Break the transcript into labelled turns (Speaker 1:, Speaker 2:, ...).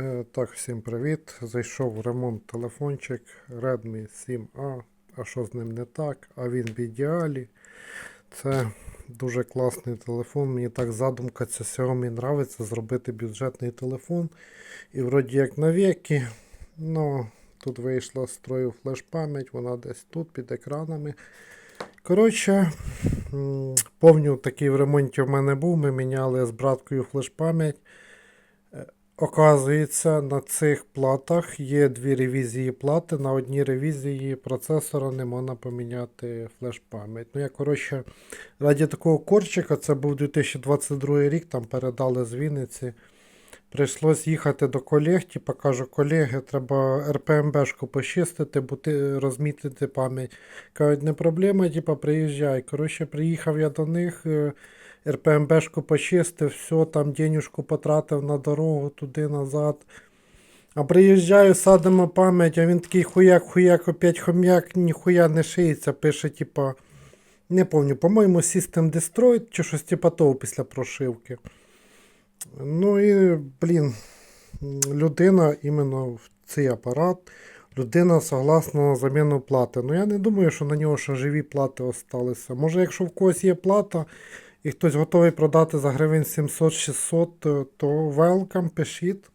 Speaker 1: Е, Так, всім привіт. Зайшов в ремонт телефончик Redmi 7A. А що з ним не так? А він в ідеалі. Це дуже класний телефон. Мені так задумка ця Xiaomi нравиться зробити бюджетний телефон. І вроді як навіки. Ну, тут вийшла з строю флеш-пам'ять, вона десь тут під екранами. Коротше, повню такий в ремонті в мене був. Ми міняли з браткою флеш-пам'ять. Оказується, на цих платах є дві ревізії плати. На одній ревізії процесора не можна поміняти флеш-пам'ять. Ну, я, коротше, раді такого корчика, це був 2022 рік, там передали з Вінниці. Прийшлось їхати до колег, типу, кажу, колеги, треба РПМБшку почистити, бути, розмітити пам'ять. Кажуть, не проблема, типу, приїжджай. Коротше, приїхав я до них. РПМБшку почистив, все, там денюжку потратив на дорогу туди-назад. А приїжджаю, садимо пам'ять, а він такий хуяк, хуяк, опять хом'як, ніхуя не шиється, пише, типа, не пам'ятаю, по-моєму, System Destroyed чи щось типа того після прошивки. Ну і, блін, людина іменно в цей апарат, людина согласна на заміну плати. Ну я не думаю, що на нього ще живі плати осталися. Може, якщо в когось є плата, і хтось готовий продати за гривень 700-600, то- то welcome, пишіть.